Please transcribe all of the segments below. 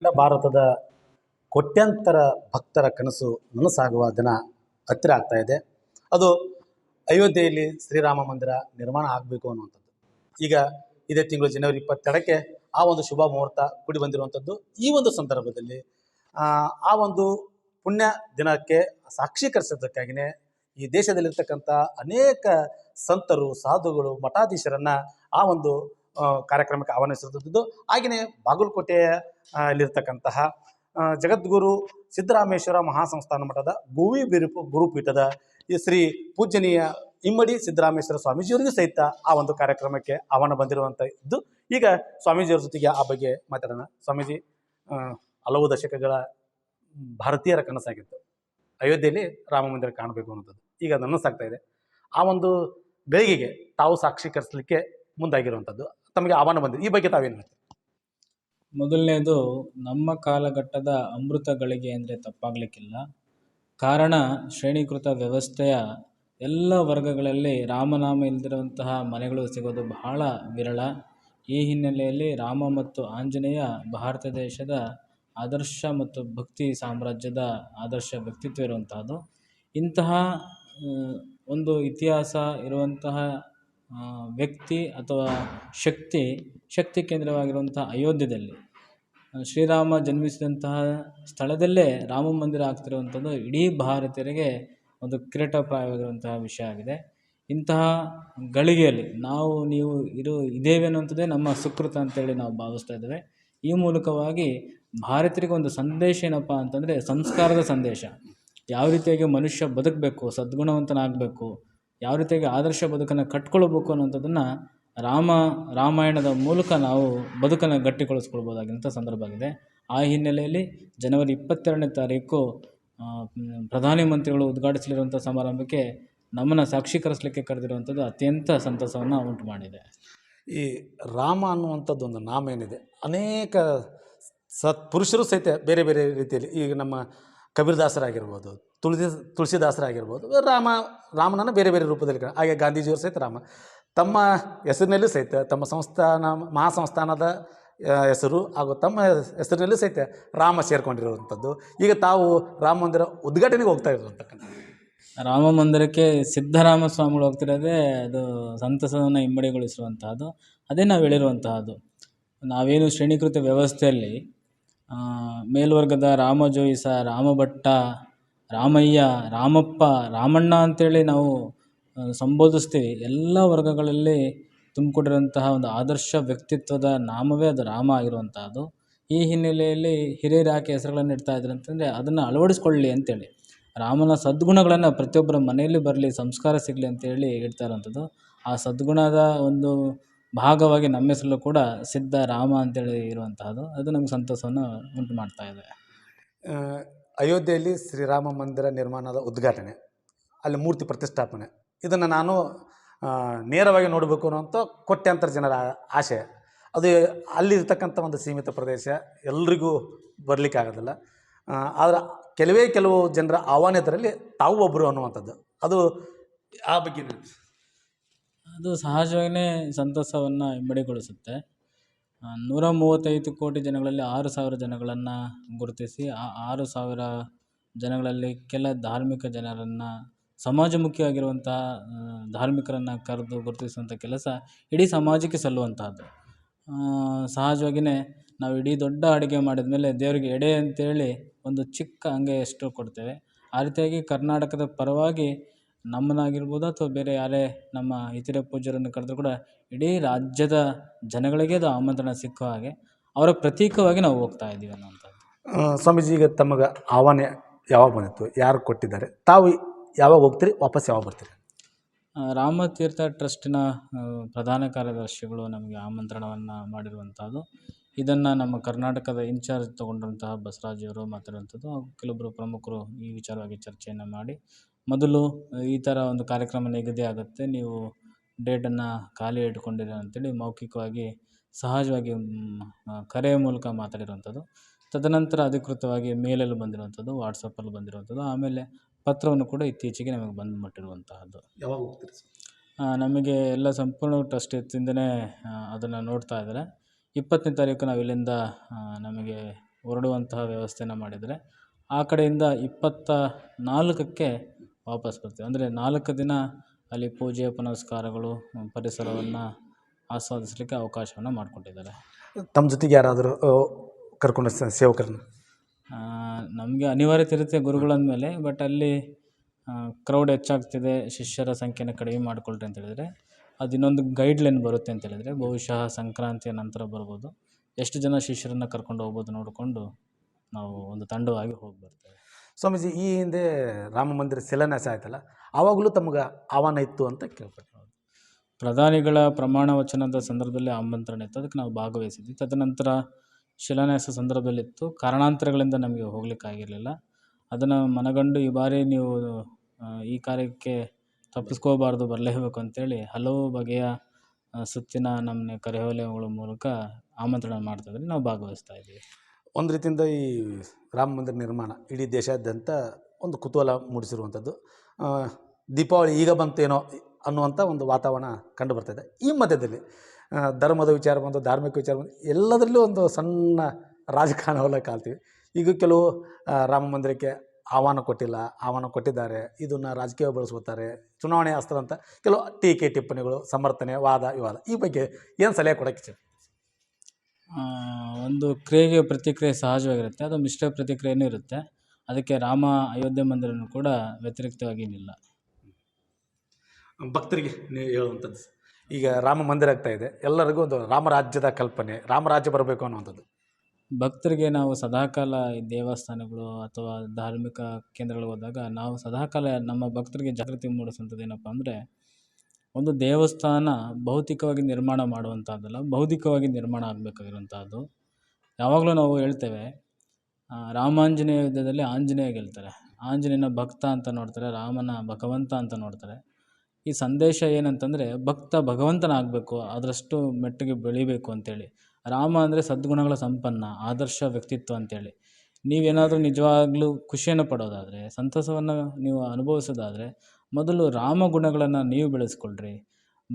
ಅಖಿಲ ಭಾರತದ ಕೋಟ್ಯಂತರ ಭಕ್ತರ ಕನಸು ನನಸಾಗುವ ದಿನ ಹತ್ತಿರ ಆಗ್ತಾ ಇದೆ. ಅದು ಅಯೋಧ್ಯೆಯಲ್ಲಿ ಶ್ರೀರಾಮ ಮಂದಿರ ನಿರ್ಮಾಣ ಆಗಬೇಕು ಅನ್ನುವಂಥದ್ದು. ಈಗ ಇದೇ ತಿಂಗಳು ಜನವರಿ ಇಪ್ಪತ್ತೆರಡಕ್ಕೆ ಆ ಒಂದು ಶುಭ ಮುಹೂರ್ತ ಕೂಡಿ ಬಂದಿರುವಂಥದ್ದು. ಈ ಒಂದು ಸಂದರ್ಭದಲ್ಲಿ ಆ, ಒಂದು ಪುಣ್ಯ ದಿನಕ್ಕೆ ಸಾಕ್ಷೀಕರಿಸೋದಕ್ಕಾಗಿಯೇ ಈ ದೇಶದಲ್ಲಿರ್ತಕ್ಕಂಥ ಅನೇಕ ಸಂತರು ಸಾಧುಗಳು ಮಠಾಧೀಶರನ್ನ ಆ ಒಂದು ಕಾರ್ಯಕ್ರಮಕ್ಕೆ ಆಹ್ವಾನಿಸಿರುವಂಥದ್ದು ಹಾಗೆಯೇ ಬಾಗಲಕೋಟೆಯ ಅಲ್ಲಿರ್ತಕ್ಕಂತಹ ಜಗದ್ಗುರು ಸಿದ್ದರಾಮೇಶ್ವರ ಮಹಾಸಂಸ್ಥಾನ ಮಠದ ಗೋವಿ ಬಿರುಪು ಗುರುಪೀಠದ ಶ್ರೀ ಪೂಜನೀಯ ಇಮ್ಮಡಿ ಸಿದ್ದರಾಮೇಶ್ವರ ಸ್ವಾಮೀಜಿಯವರಿಗೂ ಸಹಿತ ಆ ಒಂದು ಕಾರ್ಯಕ್ರಮಕ್ಕೆ ಆಹ್ವಾನ ಬಂದಿರುವಂಥ ಇದ್ದು, ಈಗ ಸ್ವಾಮೀಜಿಯವ್ರ ಜೊತೆಗೆ ಆ ಬಗ್ಗೆ ಮಾತಾಡೋಣ. ಸ್ವಾಮೀಜಿ ಹಲವು ದಶಕಗಳ ಭಾರತೀಯರ ಕನಸಾಗಿತ್ತು. ಅಯೋಧ್ಯೆಯಲ್ಲಿ ರಾಮ ಮಂದಿರ ಕಾಣಬೇಕು ಅನ್ನೋದು ಈಗ ನನಸಾಗ್ತಾ ಇದೆ. ಆ ಒಂದು ಬೆಳಗಿಗೆ ತಾವು ಸಾಕ್ಷೀಕರಿಸಲಿಕ್ಕೆ ಮುಂದಾಗಿರುವಂಥದ್ದು. ತಮಗೆ ಆಹ್ವಾನ ಬಂದಿದೆ. ಈ ಬಗ್ಗೆ ತಾವೇನು ಹೇಳ್ತೀರಿ? ಮೊದಲನೇದು, ನಮ್ಮ ಕಾಲಘಟ್ಟದ ಅಮೃತ ಗಳಿಗೆ ಅಂದರೆ ತಪ್ಪಾಗಲಿಕ್ಕಿಲ್ಲ. ಕಾರಣ, ಶ್ರೇಣೀಕೃತ ವ್ಯವಸ್ಥೆಯ ಎಲ್ಲ ವರ್ಗಗಳಲ್ಲಿ ರಾಮನಾಮ ಇಲ್ಲದಿರುವಂತಹ ಮನೆಗಳು ಸಿಗೋದು ಬಹಳ ವಿರಳ. ಈ ಹಿನ್ನೆಲೆಯಲ್ಲಿ ರಾಮ ಮತ್ತು ಆಂಜನೇಯ ಭಾರತ ದೇಶದ ಆದರ್ಶ ಮತ್ತು ಭಕ್ತಿ ಸಾಮ್ರಾಜ್ಯದ ಆದರ್ಶ ವ್ಯಕ್ತಿತ್ವ ಇರುವಂತಹದ್ದು. ಇಂತಹ ಒಂದು ಇತಿಹಾಸ ಇರುವಂತಹ ವ್ಯಕ್ತಿ ಅಥವಾ ಶಕ್ತಿ ಶಕ್ತಿ ಕೇಂದ್ರವಾಗಿರುವಂಥ ಅಯೋಧ್ಯೆಯಲ್ಲಿ ಶ್ರೀರಾಮ ಜನ್ಮಿಸಿದಂತಹ ಸ್ಥಳದಲ್ಲೇ ರಾಮ ಮಂದಿರ ಆಗ್ತಿರುವಂಥದ್ದು ಇಡೀ ಭಾರತೀಯರಿಗೆ ಒಂದು ಕಿರೀಟಪ್ರಾಯವಾಗಿರುವಂತಹ ವಿಷಯ ಆಗಿದೆ. ಇಂತಹ ಗಳಿಗೆಯಲ್ಲಿ ನಾವು, ನೀವು ಇರು, ಇದ್ದೇವೆ ಅನ್ನುವಂಥದ್ದೇ ನಮ್ಮ ಸುಕೃತ ಅಂತೇಳಿ ನಾವು ಭಾವಿಸ್ತಾ ಇದ್ದೇವೆ. ಈ ಮೂಲಕವಾಗಿ ಭಾರತೀಯರಿಗೆ ಒಂದು ಸಂದೇಶ ಏನಪ್ಪ ಅಂತಂದರೆ ಸಂಸ್ಕಾರದ ಸಂದೇಶ. ಯಾವ ರೀತಿಯಾಗಿ ಮನುಷ್ಯ ಬದುಕಬೇಕು, ಸದ್ಗುಣವಂತನಾಗಬೇಕು ಯಾವ ರೀತಿಯಾಗಿ ಆದರ್ಶ ಬದುಕನ್ನು ಕಟ್ಕೊಳ್ಬೇಕು ಅನ್ನೋಂಥದ್ದನ್ನು ರಾಮ, ರಾಮಾಯಣದ ಮೂಲಕ ನಾವು ಬದುಕನ್ನು ಗಟ್ಟಿಗೊಳಿಸ್ಕೊಳ್ಬೋದಾಗಿಂಥ ಸಂದರ್ಭ ಆಗಿದೆ. ಆ ಹಿನ್ನೆಲೆಯಲ್ಲಿ ಜನವರಿ ಇಪ್ಪತ್ತೆರಡನೇ ತಾರೀಕು ಪ್ರಧಾನಮಂತ್ರಿಗಳು ಉದ್ಘಾಟಿಸಲಿರುವಂಥ ಸಮಾರಂಭಕ್ಕೆ ನಮ್ಮನ್ನು ಸಾಕ್ಷೀಕರಿಸಲಿಕ್ಕೆ ಕರೆದಿರುವಂಥದ್ದು ಅತ್ಯಂತ ಸಂತಸವನ್ನು ಉಂಟು ಮಾಡಿದೆ. ಈ ರಾಮ ಅನ್ನುವಂಥದ್ದು ಒಂದು ನಾಮ ಏನಿದೆ? ಅನೇಕ ಸತ್, ಪುರುಷರು ಸಹಿತ ಬೇರೆ ಬೇರೆ ರೀತಿಯಲ್ಲಿ ಈಗ ನಮ್ಮ ಕಬೀರದಾಸರಾಗಿರ್ಬೋದು ತುಳಸಿ ತುಳಸಿದಾಸರಾಗಿರ್ಬೋದು, ರಾಮ, ರಾಮನನ್ನು ಬೇರೆ ಬೇರೆ ರೂಪದಲ್ಲಿ ಹಾಗೆ ಗಾಂಧೀಜಿಯವರು ಸಹಿತ ರಾಮ. ತಮ್ಮ ಹೆಸರಿನಲ್ಲೂ ಸಹಿತ, ತಮ್ಮ ಸಂಸ್ಥಾನ, ಮಹಾಸಂಸ್ಥಾನದ ಹೆಸರು ಹಾಗೂ ತಮ್ಮ ಹೆಸರಿನಲ್ಲೂ ಸಹಿತ ರಾಮ ಸೇರಿಕೊಂಡಿರುವಂಥದ್ದು. ಈಗ ತಾವು ರಾಮ ಮಂದಿರ ಉದ್ಘಾಟನೆಗೆ ಹೋಗ್ತಾ ಇರುವಂತಕ್ಕಂಥ ರಾಮ ಮಂದಿರಕ್ಕೆ ಸಿದ್ದರಾಮ ಸ್ವಾಮಿಗಳು ಹೋಗ್ತಿರೋದೇ ಅದು ಸಂತಸವನ್ನು ಇಮ್ಮಡಿಗೊಳಿಸುವಂತಹದ್ದು ಅದೇ ನಾವು ಹೇಳಿರುವಂತಹದ್ದು. ನಾವೇನು ಶ್ರೇಣೀಕೃತ ವ್ಯವಸ್ಥೆಯಲ್ಲಿ ಮೇಲ್ವರ್ಗದ ರಾಮ ಜೋಯಿಸ ರಾಮಭಟ್ಟ ರಾಮಯ್ಯ, ರಾಮಪ್ಪ, ರಾಮಣ್ಣ ಅಂತೇಳಿ ನಾವು ಸಂಬೋಧಿಸ್ತೀವಿ. ಎಲ್ಲ ವರ್ಗಗಳಲ್ಲಿ ತುಂಬಿಕೊಂಡಿರುವಂತಹ ಒಂದು ಆದರ್ಶ ವ್ಯಕ್ತಿತ್ವದ ನಾಮವೇ ಅದು ರಾಮ ಆಗಿರುವಂಥದ್ದು ಈ ಹಿನ್ನೆಲೆಯಲ್ಲಿ ಹಿರಿಯರು ಯಾಕೆ ಹೆಸರುಗಳನ್ನು ಇಡ್ತಾ ಇದ್ರು ಅಂತಂದರೆ, ಅದನ್ನು ಅಳವಡಿಸ್ಕೊಳ್ಳಿ ಅಂತೇಳಿ. ರಾಮನ ಸದ್ಗುಣಗಳನ್ನು ಪ್ರತಿಯೊಬ್ಬರ ಮನೆಯಲ್ಲಿ ಬರಲಿ, ಸಂಸ್ಕಾರ ಸಿಗಲಿ ಅಂತೇಳಿ ಹೇಳ್ತಾ ಇರುವಂಥದ್ದು ಆ ಸದ್ಗುಣದ ಒಂದು ಭಾಗವಾಗಿ ನಮ್ಮ ಹೆಸರಲ್ಲೂ ಕೂಡ ಸಿದ್ಧ ರಾಮ ಅಂತೇಳಿ ಇರುವಂತಹದ್ದು. ಅದು ನಮ್ಗೆ ಸಂತೋಷವನ್ನು ಉಂಟು ಮಾಡ್ತಾ ಇದೆ ಅಯೋಧ್ಯೆಯಲ್ಲಿ ಶ್ರೀರಾಮ ಮಂದಿರ ನಿರ್ಮಾಣದ ಉದ್ಘಾಟನೆ ಅಲ್ಲಿ ಮೂರ್ತಿ ಪ್ರತಿಷ್ಠಾಪನೆ. ಇದನ್ನು ನಾನು ನೇರವಾಗಿ ನೋಡಬೇಕು ಅನ್ನೋಂಥ ಕೋಟ್ಯಾಂತರ ಜನರ ಆಸೆ ಅದು ಅಲ್ಲಿರ್ತಕ್ಕಂಥ ಒಂದು ಸೀಮಿತ ಪ್ರದೇಶ ಎಲ್ರಿಗೂ ಬರಲಿಕ್ಕೆ ಆಗೋದಿಲ್ಲ. ಆ, ಆದ್ರೆ ಕೆಲವೇ ಕೆಲವು ಜನರ ಆಹ್ವಾನಿತರಲ್ಲಿ ತಾವು ಒಬ್ಬರು ಅನ್ನುವಂಥದ್ದು. ಅದು ಆ ಬಗ್ಗೆ? ಅದು ಸಹಜವಾಗಿಯೇ ಸಂತಸವನ್ನು ಇಮ್ಮಡಿಗೊಳಿಸುತ್ತೆ ನೂರ ಮೂವತ್ತೈದು ಕೋಟಿ ಜನಗಳಲ್ಲಿ ಆರು ಸಾವಿರ ಜನಗಳನ್ನು ಗುರುತಿಸಿ, ಆ ಆರು ಸಾವಿರ ಜನಗಳಲ್ಲಿ ಕೆಲ ಧಾರ್ಮಿಕ ಜನರನ್ನು ಸಮಾಜಮುಖಿಯಾಗಿರುವಂತಹ ಧಾರ್ಮಿಕರನ್ನು ಕರೆದು ಗುರುತಿಸುವಂಥ ಕೆಲಸ ಇಡೀ ಸಮಾಜಕ್ಕೆ ಸಲ್ಲುವಂತಹದ್ದು. ಸಹಜವಾಗಿಯೇ ನಾವು ಇಡೀ ದೊಡ್ಡ ಅಡುಗೆ ಮಾಡಿದ ಮೇಲೆ ದೇವರಿಗೆ ಎಡೆ ಅಂತೇಳಿ ಒಂದು ಚಿಕ್ಕ ಅಂಗೈಯಷ್ಟು ಕೊಡ್ತೇವೆ. ಆ ರೀತಿಯಾಗಿ ಕರ್ನಾಟಕದ ಪರವಾಗಿ ನಮ್ಮನ್ನಾಗಿರ್ಬೋದು ಅಥವಾ ಬೇರೆ ಯಾರೇ ನಮ್ಮ ಇತರ ಪೂಜ್ಯರನ್ನು ಕರೆದ್ರೂ ಕೂಡ ಇಡೀ ರಾಜ್ಯದ ಜನಗಳಿಗೆ ಅದು ಆಮಂತ್ರಣ ಸಿಕ್ಕೋ ಹಾಗೆ ಅವರ ಪ್ರತೀಕವಾಗಿ ನಾವು ಹೋಗ್ತಾ ಇದ್ದೀವಿ ಅನ್ನೋವಂಥದ್ದು. ಸ್ವಾಮೀಜಿ ಈಗ ತಮಗೆ ಆಹ್ವಾನ ಯಾವಾಗ ಬಂದಿತ್ತು? ಯಾರು ಕೊಟ್ಟಿದ್ದಾರೆ? ತಾವು ಯಾವಾಗ ಹೋಗ್ತೀರಿ? ವಾಪಸ್ ಯಾವಾಗ ಬರ್ತೀರಿ? ರಾಮತೀರ್ಥ ಟ್ರಸ್ಟಿನ ಪ್ರಧಾನ ಕಾರ್ಯದರ್ಶಿಗಳು ನಮಗೆ ಆಮಂತ್ರಣವನ್ನು ಮಾಡಿರುವಂಥದ್ದು. ಇದನ್ನು ನಮ್ಮ ಕರ್ನಾಟಕದ ಇನ್ಚಾರ್ಜ್ ತಗೊಂಡಂತಹ ಬಸವರಾಜಿಯವರು ಮಾತಾಡುವಂಥದ್ದು ಹಾಗೂ ಕೆಲವೊಬ್ಬರು ಪ್ರಮುಖರು ಈ ವಿಚಾರವಾಗಿ ಚರ್ಚೆಯನ್ನು ಮಾಡಿ ಮೊದಲು ಈ ಥರ ಒಂದು ಕಾರ್ಯಕ್ರಮ ನಿಗದಿ ಆಗುತ್ತೆ. ನೀವು ಡೇಟನ್ನು ಖಾಲಿ ಇಟ್ಕೊಂಡಿರಿ ಅಂತೇಳಿ ಮೌಖಿಕವಾಗಿ ಸಹಜವಾಗಿ ಕರೆಯ ಮೂಲಕ ಮಾತಾಡಿರುವಂಥದ್ದು. ತದನಂತರ ಅಧಿಕೃತವಾಗಿ ಮೇಲಲ್ಲಿ ಬಂದಿರುವಂಥದ್ದು ವಾಟ್ಸಪ್ಪಲ್ಲಿ ಬಂದಿರುವಂಥದ್ದು. ಆಮೇಲೆ ಪತ್ರವನ್ನು ಕೂಡ ಇತ್ತೀಚೆಗೆ ನಮಗೆ ಬಂದು ಮುಟ್ಟಿರುವಂತಹದ್ದು ಯಾವಾಗ ಹೋಗ್ತೀರಿ ಸರ್? ನಮಗೆ ಎಲ್ಲ ಸಂಪೂರ್ಣ ಟ್ರಸ್ಟ್ ಇತ್ತಿಂದನೇ ಅದನ್ನು ನೋಡ್ತಾ ಇದ್ದಾರೆ. ಇಪ್ಪತ್ತನೇ ತಾರೀಕು ನಾವು ಇಲ್ಲಿಂದ ನಮಗೆ ಹೊರಡುವಂತಹ ವ್ಯವಸ್ಥೆನ ಮಾಡಿದರೆ ಆ ಕಡೆಯಿಂದ ಇಪ್ಪತ್ತ ನಾಲ್ಕಕ್ಕೆ ವಾಪಸ್ ಬರ್ತೀವಿ. ಅಂದರೆ ನಾಲ್ಕು ದಿನ ಅಲ್ಲಿ ಪೂಜೆ ಪುನಸ್ಕಾರಗಳು ಪರಿಸರವನ್ನು ಆಸ್ವಾದಿಸಲಿಕ್ಕೆ ಅವಕಾಶವನ್ನು ಮಾಡಿಕೊಟ್ಟಿದ್ದಾರೆ. ತಮ್ಮ ಜೊತೆಗೆ ಯಾರಾದರೂ ಕರ್ಕೊಂಡು ಸೇವಕರನ್ನು? ನಮಗೆ ಅನಿವಾರ್ಯತೆ ಇರುತ್ತೆ ಗುರುಗಳಂದಮೇಲೆ ಬಟ್ ಅಲ್ಲಿ ಕ್ರೌಡ್ ಹೆಚ್ಚಾಗ್ತಿದೆ ಶಿಷ್ಯರ ಸಂಖ್ಯೆನ ಕಡಿಮೆ ಮಾಡಿಕೊಳ್ರಿ ಅಂತ ಹೇಳಿದರೆ ಅದು ಇನ್ನೊಂದು ಗೈಡ್ಲೈನ್ ಬರುತ್ತೆ ಅಂತ ಹೇಳಿದರೆ ಬಹುಶಃ ಸಂಕ್ರಾಂತಿಯ ನಂತರ ಬರ್ಬೋದು. ಎಷ್ಟು ಜನ ಶಿಷ್ಯರನ್ನು ಕರ್ಕೊಂಡು ಹೋಗ್ಬೋದು ನೋಡಿಕೊಂಡು ನಾವು ಒಂದು ತಂಡವಾಗಿ ಹೋಗಿ ಬರ್ತೇವೆ. ಸ್ವಾಮೀಜಿ, ಈ ಹಿಂದೆ ರಾಮ ಮಂದಿರ ಶಿಲಾನ್ಯಾಸ ಆಯ್ತಲ್ಲ, ಆವಾಗಲೂ ತಮ್ಗೆ ಆಹ್ವಾನ ಇತ್ತು ಅಂತ ಕೇಳ್ಪಟ್ಟೆ ಪ್ರಧಾನಿಗಳ ಪ್ರಮಾಣ ವಚನದ ಸಂದರ್ಭದಲ್ಲಿ ಆಮಂತ್ರಣ ಇತ್ತು. ಅದಕ್ಕೆ ನಾವು ಭಾಗವಹಿಸಿದ್ವಿ. ತದನಂತರ ಶಿಲಾನ್ಯಾಸ ಸಂದರ್ಭದಲ್ಲಿತ್ತು ಕಾರಣಾಂತರಗಳಿಂದ ನಮಗೆ ಹೋಗ್ಲಿಕ್ಕಾಗಿರಲಿಲ್ಲ ಅದನ್ನು ಮನಗಂಡು ಈ ಬಾರಿ ನೀವು ಈ ಕಾರ್ಯಕ್ಕೆ ತಪ್ಪಿಸ್ಕೋಬಾರ್ದು ಬರಲೇಬೇಕು ಅಂತೇಳಿ ಹಲವು ಬಗೆಯ ಸುತ್ತಿನ ನಮ್ಮ ಕರೆಹೊಲೆಗಳ ಮೂಲಕ ಆಮಂತ್ರಣ ಮಾಡ್ತಿದ್ರೆ. ನಾವು ಭಾಗವಹಿಸ್ತಾ ಇದ್ದೀವಿ. ಒಂದು ರೀತಿಯಿಂದ ಈ ರಾಮ ಮಂದಿರ ನಿರ್ಮಾಣ ಇಡೀ ದೇಶಾದ್ಯಂತ ಒಂದು ಕುತೂಹಲ ಮೂಡಿಸಿರುವಂಥದ್ದು. ದೀಪಾವಳಿ ಈಗ ಬಂತೇನೋ ಅನ್ನುವಂಥ ಒಂದು ವಾತಾವರಣ ಕಂಡು ಬರ್ತಾಯಿದೆ ಈ ಮಧ್ಯದಲ್ಲಿ ಧರ್ಮದ ವಿಚಾರ ಬಂದು, ಧಾರ್ಮಿಕ ವಿಚಾರ ಬಂದು ಎಲ್ಲದರಲ್ಲೂ ಒಂದು ಸಣ್ಣ ರಾಜಕಾರಣವಲ್ಲ ಕಾಲ್ತೀವಿ ಈಗ ಕೆಲವು ರಾಮ ಮಂದಿರಕ್ಕೆ ಆಹ್ವಾನ ಕೊಟ್ಟಿಲ್ಲ, ಆಹ್ವಾನ ಕೊಟ್ಟಿದ್ದಾರೆ. ಇದನ್ನು ರಾಜಕೀಯ ಬಳಸ್ಕೋತಾರೆ, ಚುನಾವಣೆ ಅಸ್ತ್ರ ಅಂತ ಕೆಲವು ಟೀಕೆ ಟಿಪ್ಪಣಿಗಳು, ಸಮರ್ಥನೆ, ವಾದ, ವಿವಾದ ಈ ಬಗ್ಗೆ ಏನು ಸಲಹೆ ಕೊಡೋಕ್ಕೆ ಒಂದು ಕ್ರಿಯೆಗೆ ಪ್ರತಿಕ್ರಿಯೆ ಸಹಜವಾಗಿರುತ್ತೆ ಅದು ಮಿಶ್ರ ಪ್ರತಿಕ್ರಿಯೆನೂ ಇರುತ್ತೆ. ಅದಕ್ಕೆ ರಾಮ ಅಯೋಧ್ಯೆ ಮಂದಿರನೂ ಕೂಡ ವ್ಯತಿರಿಕ್ತವಾಗಿ ಏನಿಲ್ಲ. ಭಕ್ತರಿಗೆ ನೀವು ಹೇಳುವಂಥದ್ದು. ಈಗ ರಾಮ ಮಂದಿರ ಆಗ್ತಾ ಇದೆ. ಎಲ್ಲರಿಗೂ ಒಂದು ರಾಮರಾಜ್ಯದ ಕಲ್ಪನೆ ರಾಮರಾಜ್ಯ ಬರಬೇಕು ಅನ್ನುವಂಥದ್ದು. ಭಕ್ತರಿಗೆ ನಾವು ಸದಾಕಾಲ ಈ ದೇವಸ್ಥಾನಗಳು ಅಥವಾ ಧಾರ್ಮಿಕ ಕೇಂದ್ರಗಳಿಗೆ ಹೋದಾಗ ನಾವು ಸದಾಕಾಲ ನಮ್ಮ ಭಕ್ತರಿಗೆ ಜಾಗೃತಿ ಮೂಡಿಸುವಂಥದ್ದು ಏನಪ್ಪ ಅಂದರೆ ಒಂದು ದೇವಸ್ಥಾನ ಭೌತಿಕವಾಗಿ ನಿರ್ಮಾಣ ಮಾಡುವಂಥದ್ದಲ್ಲ ಬೌದ್ಧಿಕವಾಗಿ ನಿರ್ಮಾಣ ಆಗಬೇಕಾಗಿರುವಂಥದ್ದು. ಯಾವಾಗಲೂ ನಾವು ಹೇಳ್ತೇವೆ ರಾಮಾಂಜನೇಯ ಯುದ್ಧದಲ್ಲಿ ಆಂಜನೇಯ ಗೆಲ್ತಾರೆ. ಆಂಜನೇಯನ ಭಕ್ತ ಅಂತ ನೋಡ್ತಾರೆ, ರಾಮನ ಭಗವಂತ ಅಂತ ನೋಡ್ತಾರೆ. ಈ ಸಂದೇಶ ಏನಂತಂದರೆ, ಭಕ್ತ ಭಗವಂತನಾಗಬೇಕು ಅದರಷ್ಟು ಮೆಟ್ಟಿಗೆ ಬೆಳಿಬೇಕು ಅಂತೇಳಿ. ರಾಮ ಅಂದರೆ ಸದ್ಗುಣಗಳ ಸಂಪನ್ನ, ಆದರ್ಶ ವ್ಯಕ್ತಿತ್ವ ಅಂತೇಳಿ. ನೀವೇನಾದರೂ ನಿಜವಾಗ್ಲೂ ಖುಷಿಯನ್ನು ಪಡೋದಾದರೆ, ಸಂತಸವನ್ನು ನೀವು ಅನುಭವಿಸೋದಾದರೆ ಮೊದಲು ರಾಮ ಗುಣಗಳನ್ನು ನೀವು ಬೆಳೆಸ್ಕೊಳ್ರಿ.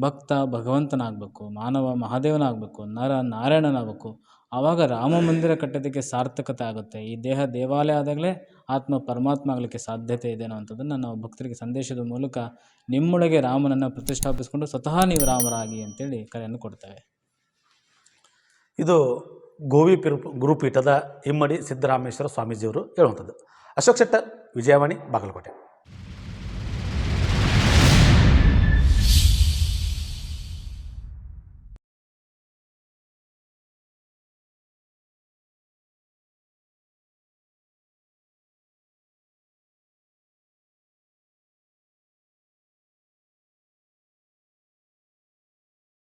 ಭಕ್ತ, ಭಗವಂತನಾಗಬೇಕು, ಮಾನವ, ಮಹಾದೇವನಾಗಬೇಕು, ನರ, ನಾರಾಯಣನಾಗಬೇಕು. ಆವಾಗ ರಾಮ ಮಂದಿರ ಕಟ್ಟೋದಕ್ಕೆ ಸಾರ್ಥಕತೆ ಆಗುತ್ತೆ. ಈ ದೇಹ ದೇವಾಲಯ ಆದಾಗಲೇ ಆತ್ಮ ಪರಮಾತ್ಮ ಆಗಲಿಕ್ಕೆ ಸಾಧ್ಯತೆ ಇದೆ ಅನ್ನೋವಂಥದ್ದನ್ನು ನಾವು ಭಕ್ತರಿಗೆ ಸಂದೇಶದ ಮೂಲಕ ನಿಮ್ಮೊಳಗೆ ರಾಮನನ್ನು ಪ್ರತಿಷ್ಠಾಪಿಸಿಕೊಂಡು ಸ್ವತಃ ನೀವು ರಾಮರಾಗಿ ಅಂತೇಳಿ ಕರೆಯನ್ನು ಕೊಡ್ತೇವೆ. ಇದು ಗೋವಿ ಗುರುಪೀಠದ ಇಮ್ಮಡಿ ಸಿದ್ದರಾಮೇಶ್ವರ ಸ್ವಾಮೀಜಿಯವರು ಹೇಳುವಂಥದ್ದು. ಅಶೋಕ್ ಶೆಟ್ಟರ್, ವಿಜಯವಾಣಿ, ಬಾಗಲಕೋಟೆ.